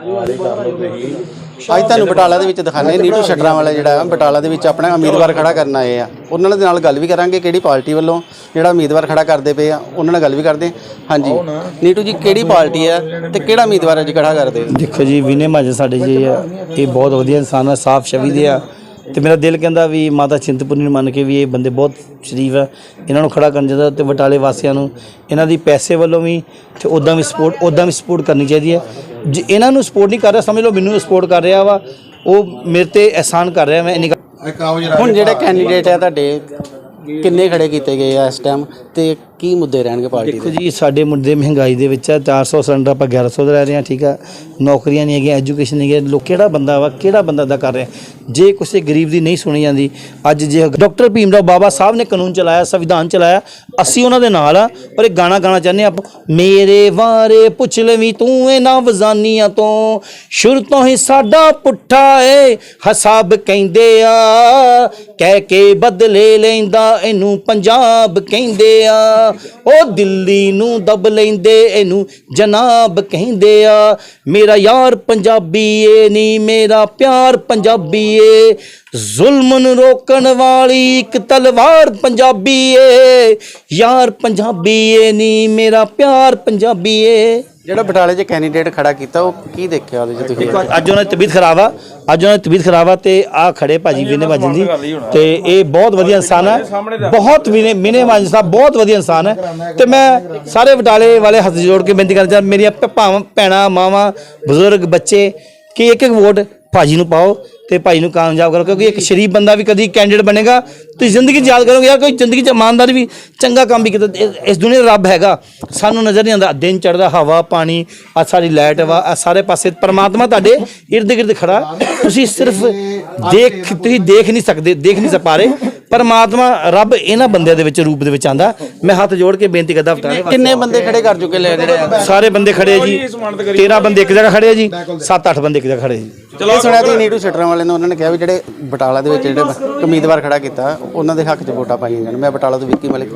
ਅੱਜ ਤੁਹਾਨੂੰ ਬਟਾਲਾ ਦੇ ਵਿੱਚ ਦਿਖਾਣੇ ਨੀਟੂ ਸ਼ਟਰਾਂ ਵਾਲਾ ਜਿਹੜਾ ਹੈ ਬਟਾਲਾ ਦੇ ਵਿੱਚ ਆਪਣਾ ਉਮੀਦਵਾਰ ਖੜਾ ਕਰਨ ਆਏ ਆ। ਉਹਨਾਂ ਦੇ ਨਾਲ ਗੱਲ ਵੀ ਕਰਾਂਗੇ ਕਿਹੜੀ ਪਾਰਟੀ ਵੱਲੋਂ ਜਿਹੜਾ ਉਮੀਦਵਾਰ ਖੜਾ ਕਰਦੇ ਪਏ ਆ ਉਹਨਾਂ ਨਾਲ ਗੱਲ ਵੀ ਕਰਦੇ। ਹਾਂਜੀ ਨੀਟੂ ਜੀ ਕਿਹੜੀ ਪਾਰਟੀ ਆ ਤੇ ਕਿਹੜਾ ਉਮੀਦਵਾਰ ਅੱਜ ਖੜਾ ਕਰਦੇ? ਹੋ ਦੇਖੋ ਜੀ ਵਿਨੇ ਮਾਜਨ ਸਾਡੇ ਜੀ ਆ, ਇਹ ਬਹੁਤ ਵਧੀਆ ਇਨਸਾਨ ਆ ਸਾਫ਼ ਛਵੀ ਦੇ ਆ। ਤੇ ਮੇਰਾ ਦਿਲ ਕਹਿੰਦਾ ਵੀ ਮਾਤਾ ਚਿੰਤਪੁਰਨੀ ਨੂੰ ਮੰਨ ਕੇ ਵੀ ਇਹ ਬੰਦੇ ਬਹੁਤ ਸ਼ਰੀਫ ਆ। ਇਹਨਾਂ ਨੂੰ ਖੜਾ ਕਰਨ ਚਾਹੀਦਾ ਤੇ ਬਟਾਲੇ ਵਾਸੀਆਂ ਨੂੰ ਇਹਨਾਂ ਦੀ ਪੈਸੇ ਵੱਲੋਂ ਵੀ ਤੇ ਉਦਾਂ ਵੀ ਸਪੋਰਟ ਉਦਾਂ ਵੀ ਸਪੋਰਟ ਕਰਨੀ ਚਾਹੀਦੀ ਹੈ। ਜੇ ਇਹਨਾਂ ਨੂੰ ਸਪੋਰਟ ਨਹੀਂ ਕਰ ਰਿਹਾ ਸਮਝ ਲਓ ਮੈਨੂੰ ਸਪੋਰਟ ਕਰ ਰਿਹਾ ਵਾ ਉਹ ਮੇਰੇ ਤੇ ਅਹਿਸਾਨ ਕਰ ਰਿਹਾ ਮੈਂ ਇੰਨੀ ਹੁਣ ਜਿਹੜੇ ਕੈਂਡੀਡੇਟ ਆ ਤੁਹਾਡੇ ਕਿੰਨੇ ਖੜੇ ਕੀਤੇ ਗਏ ਆ ਇਸ ਟਾਈਮ ਤੇ ਕੀ ਮੁੱਦੇ ਰਹਿਣਗੇ ਪਾਰਟੀ ਦੇਖੋ ਜੀ, ਸਾਡੇ ਮੁੱਦੇ ਮਹਿੰਗਾਈ ਦੇ ਵਿੱਚ ਆ 400 ਸਿਲੰਡਰ ਆਪਾਂ 1100 ਦਾ ਲੈ ਰਹੇ ਹਾਂ, ਠੀਕ ਆ। ਨੌਕਰੀਆਂ ਨਹੀਂ ਹੈਗੀਆਂ, ਐਜੂਕੇਸ਼ਨ ਨਹੀਂ ਹੈ ਲੋਕ ਕਿਹੜਾ ਬੰਦਾ ਵਾ, ਕਿਹੜਾ ਬੰਦਾ ਦਾ ਕਰ ਰਿਹਾ? ਜੇ ਕਿਸੇ ਗਰੀਬ ਦੀ ਨਹੀਂ ਸੁਣੀ ਜਾਂਦੀ, ਅੱਜ ਜੇ ਡਾਕਟਰ ਭੀਮਰਾਓ ਬਾਬਾ ਸਾਹਿਬ ਨੇ ਕਾਨੂੰਨ ਚਲਾਇਆ, ਸੰਵਿਧਾਨ ਚਲਾਇਆ, ਅਸੀਂ ਉਹਨਾਂ ਦੇ ਨਾਲ ਆ, ਪਰ ਇਹ ਗਾਣਾ ਗਾਣਾ ਚਾਹੁੰਦੇ ਆਪਾਂ, ਮੇਰੇ ਵਾਰੇ ਪੁੱਛ ਲਵੀ ਤੂੰ ਇਹਨਾਂ ਵਜ਼ਾਨੀਆਂ ਤੋਂ, ਸ਼ੁਰੂ ਤੋਂ ਹੀ ਸਾਡਾ ਪੁੱਠਾ ਏ, ਹਸਾਬ ਕਹਿੰਦੇ ਆ, ਕਹਿ ਕੇ ਬਦਲੇ ਲੈਂਦਾ ਇਹਨੂੰ ਪੰਜਾਬ ਕਹਿੰਦੇ ਆ। ਉਹ ਦਿੱਲੀ ਨੂੰ ਦਬ ਲੈਂਦੇ, ਇਹਨੂੰ ਜਨਾਬ ਕਹਿੰਦੇ ਆ। ਮੇਰਾ ਯਾਰ ਪੰਜਾਬੀ ਏ ਨੀ, ਮੇਰਾ ਪਿਆਰ ਪੰਜਾਬੀ ਏ। ਜ਼ੁਲਮ ਨੂੰ ਰੋਕਣ ਵਾਲੀ ਇੱਕ ਤਲਵਾਰ ਪੰਜਾਬੀ ਏ। ਯਾਰ ਪੰਜਾਬੀ ਏ ਨੀ ਮੇਰਾ ਪਿਆਰ ਪੰਜਾਬੀ ਏ। ਜਿਹੜਾ ਬਟਾਲੇ 'ਚ ਕੈਂਡੀਡੇਟ ਖੜਾ ਕੀਤਾ ਉਹ ਕੀ ਦੇਖਿਆ ਉਹਦੇ 'ਚ ਤੁਸੀਂ? ਅੱਜ ਉਹਨਾਂ ਦੀ ਤਬੀਅਤ ਖਰਾਬ ਆ ਅੱਜ ਉਹਨਾਂ ਦੀ ਤਬੀਅਤ ਖਰਾਬ ਆ ਤੇ ਆ ਖੜੇ ਭਾਜੀ ਵਿਨੇ ਮਾਜਨ ਜੀ। ਤੇ ਇਹ ਬਹੁਤ ਵਧੀਆ ਇਨਸਾਨ ਹੈ ਬਹੁਤ ਵਿਨੇ ਵਿਨੇ ਮਾਜਨ ਸਾਹਿਬ ਬਹੁਤ ਵਧੀਆ ਇਨਸਾਨ ਹੈ ਤੇ ਮੈਂ ਸਾਰੇ ਬਟਾਲੇ ਵਾਲੇ ਹੱਥ ਜੋੜ ਕੇ ਬੇਨਤੀ ਕਰਨਾ ਚਾਹੁੰਦਾ ਮੇਰੀਆਂ ਭਾਵਾਂ ਭੈਣਾਂ ਮਾਵਾਂ ਬਜ਼ੁਰਗ ਬੱਚੇ ਕਿ ਇੱਕ ਇੱਕ ਵੋਟ ਭਾਜੀ ਨੂੰ ਪਾਓ। ਤੇ ਭਾਈ ਨੂੰ ਕਾਮਯਾਬ ਕਰੋ, ਕਿਉਂਕਿ ਇੱਕ ਸ਼ਰੀਫ ਬੰਦਾ ਵੀ ਕਦੀ ਕੈਂਡੀਡੇਟ ਬਣੇਗਾ, ਤੁਸੀਂ ਜ਼ਿੰਦਗੀ 'ਚ ਯਾਦ ਕਰੋਗੇ ਯਾਰ, ਕੋਈ ਜ਼ਿੰਦਗੀ 'ਚ ਇਮਾਨਦਾਰ ਵੀ ਚੰਗਾ ਕੰਮ ਵੀ ਕੀਤਾ, ਇਸ- ਇਸ ਦੁਨੀਆ ਰੱਬ ਹੈਗਾ। ਸਾਨੂੰ ਨਜ਼ਰ ਨਹੀਂ ਆਉਂਦਾ, ਦਿਨ ਚੜਦਾ ਹਵਾ, ਪਾਣੀ ਆ ਸਾਰੀ ਲਾਈਟ ਵਾ ਆ ਸਾਰੇ ਪਾਸੇ ਪਰਮਾਤਮਾ ਤੁਹਾਡੇ ਇਰਦ ਗਿਰਦ ਖੜਾ। ਤੁਸੀਂ ਸਿਰਫ ਦੇਖ ਤੁਸੀਂ ਦੇਖ ਨਹੀਂ ਸਕਦੇ, ਦੇਖ ਨਹੀਂ ਸਕ ਪਾ ਰਹੇ। ਪਰਮਾਤਮਾ ਰੱਬ ਇਹਨਾਂ ਬੰਦਿਆਂ ਦੇ ਵਿੱਚ ਰੂਪ ਦੇ ਵਿੱਚ ਆਂਦਾ। ਮੈਂ ਹੱਥ ਜੋੜ ਕੇ ਬੇਨਤੀ ਕਰਦਾ ਬਟਾਲੇ ਕਿੰਨੇ ਬੰਦੇ ਖੜੇ ਕਰ ਚੁੱਕੇ ਲੈ ਜਿਹੜੇ ਸਾਰੇ ਬੰਦੇ ਖੜੇ ਆ ਜੀ। 13 ਬੰਦੇ ਇੱਕ ਜਗ੍ਹਾ ਖੜੇ ਆ ਜੀ। 7-8 ਬੰਦੇ ਇੱਕ ਜਗ੍ਹਾ ਖੜੇ ਆ ਜੀ। ਚਲੋ ਸੁਣਿਆ ਤੁਸੀਂ ਨੀਟੂ ਸ਼ਟਰਾਂ ਵਾਲੇ ਨੇ ਉਹਨਾਂ ਨੇ ਕਿਹਾ ਵੀ ਜਿਹੜੇ ਬਟਾਲਾ ਦੇ ਵਿੱਚ ਜਿਹੜੇ ਉਮੀਦਵਾਰ ਖੜਾ ਕੀਤਾ ਉਹਨਾਂ ਦੇ ਹੱਕ 'ਚ ਵੋਟਾਂ ਪਾਈਆਂ ਜਾਣ। ਮੈਂ ਬਟਾਲਾ ਤੋਂ ਵਿੱਕੀ ਮਲਿਕ